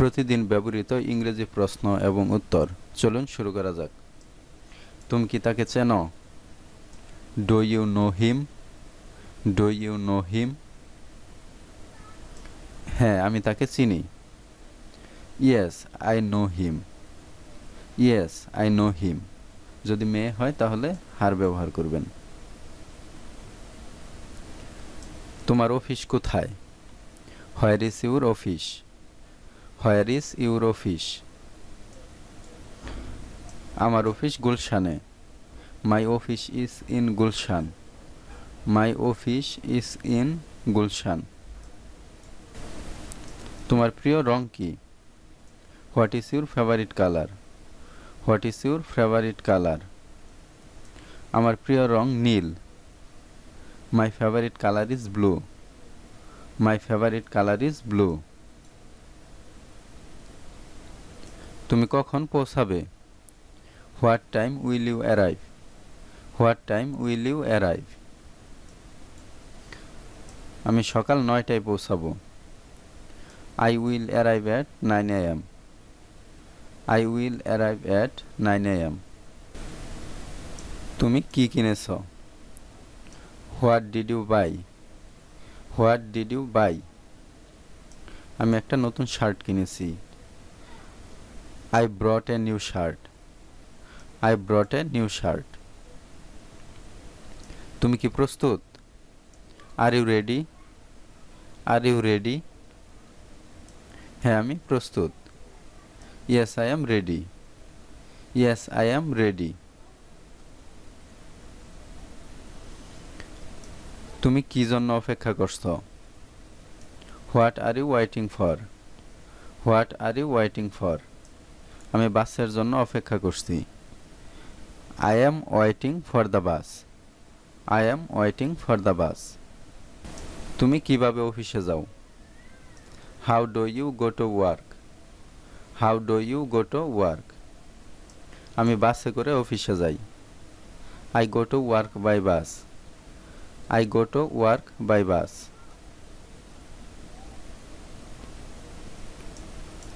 প্রতিদিন ব্যবহৃত ইংরেজি প্রশ্ন এবং উত্তর। চলুন শুরু করা যাক। তুমি কি তাকে চেনো? Do you know him do you know him হ্যাঁ আমি তাকে চিনি। Yes I know him yes I know him যদি মেয়ে হয়, তাহলে হার ব্যবহার করবেন। তোমার অফিস কোথায়? Where is your office where is your office আমার অফিস গুলশানে my office is in Gulshan my office is in Gulshan তোমার প্রিয় রং কি what is your favourite colour what is your favourite colour আমার প্রিয় রং নীল my favourite colour is blue my favourite colour is blue তুমি কখন পৌঁছাবে? What time will you arrive what time will you arrive আমি সকাল নয়টায় পৌঁছাবো। I will arrive at nine AM I will arrive at nine AM তুমি কি কিনেছ? What did you buy what did you buy আমি একটা নতুন শার্ট কিনেছি। I brought a new shirt I brought a new shirt তুমি কি প্রস্তুত? Are you ready are you ready হ্যাঁ আমি প্রস্তুত। Yes I am ready yes I am ready তুমি কি জন্য অপেক্ষা করছ? What are you waiting for what are you waiting for আমি বাসের জন্য অপেক্ষা করছি। I am waiting for the bus I am waiting for the bus তুমি কীভাবে অফিসে যাও? How do you go to work how do you go to work আমি বাসে করে অফিসে যাই। I go to work by bus I go to work by bus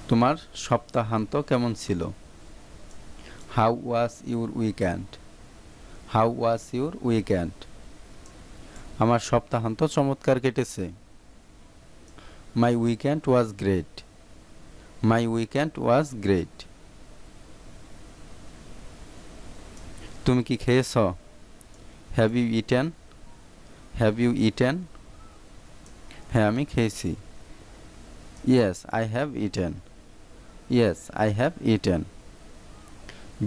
তোমার সপ্তাহান্ত কেমন ছিল? How was your weekend how was your weekend আমার সপ্তাহান্ত চমৎকার কেটেছে। My weekend was great my weekend was great তুমি কি খেয়েছ? Have you eaten have you eaten হ্যাঁ আমি খেয়েছি। Yes I have eaten yes I have eaten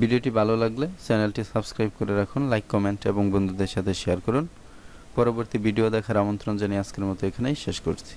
ভিডিওটি ভালো লাগলে চ্যানেলটি সাবস্ক্রাইব করে রাখুন লাইক কমেন্ট এবং বন্ধুদের সাথে শেয়ার করুন। পরবর্তী ভিডিও দেখার আমন্ত্রণ জানিয়ে আজকের মতো এখানেই শেষ করছি।